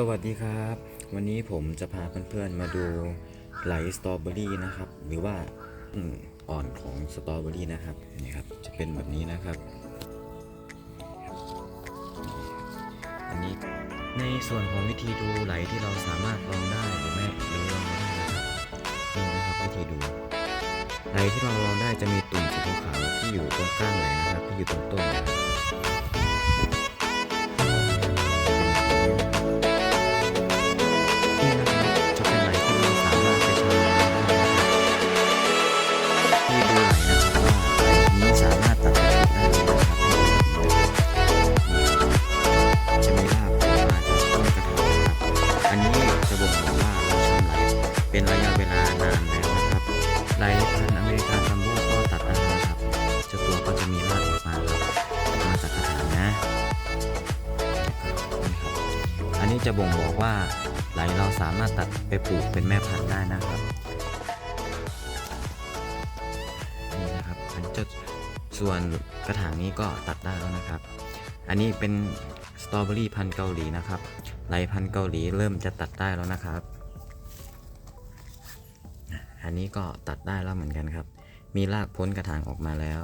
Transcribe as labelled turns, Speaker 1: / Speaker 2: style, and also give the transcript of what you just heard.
Speaker 1: สวัสดีครับ วันนี้ผมจะพาเพื่อนๆมาดูไหลสตรอเบอรี่นะครับ หรือว่าอ่อนของสตรอเบอรี่นะครับนี่ครับจะเป็นแบบนี้นะครับ อันนี้ในส่วนของวิธีดูไหลที่เราสามารถลองได้หรือไม่หรือลองไม่ได้นะครับนี่นะครับวิธีดู ไหลที่เราลองได้จะมีตุ่มสีขาวที่อยู่ตรงก้านไหลนะครับ ที่อยู่ตรงต้น เป็นระยะเวลานานแล้วนะครับหลพันธุ์อเมริกันซัมโบก็ตัดได้นะครับเจ้าตัวก็จะมีรากออกมาครับมาจากกระถางนะ อันนี้จะบ่งบอกว่าไหลเราสามารถตัดไปปลูกเป็นแม่พันธุ์ได้นะครับนี่นะครับอันจะส่วนกระถางนี้ก็ตัดได้แล้วนะครับ อันนี้เป็นสตรอเบอรี่พันธุ์เกาหลีนะครับไหลพันธุ์เกาหลีเริ่มจะตัดได้แล้วนะครับ อันนี้ก็ตัดได้แล้วเหมือนกันครับ มีรากพ้นกระถางออกมาแล้ว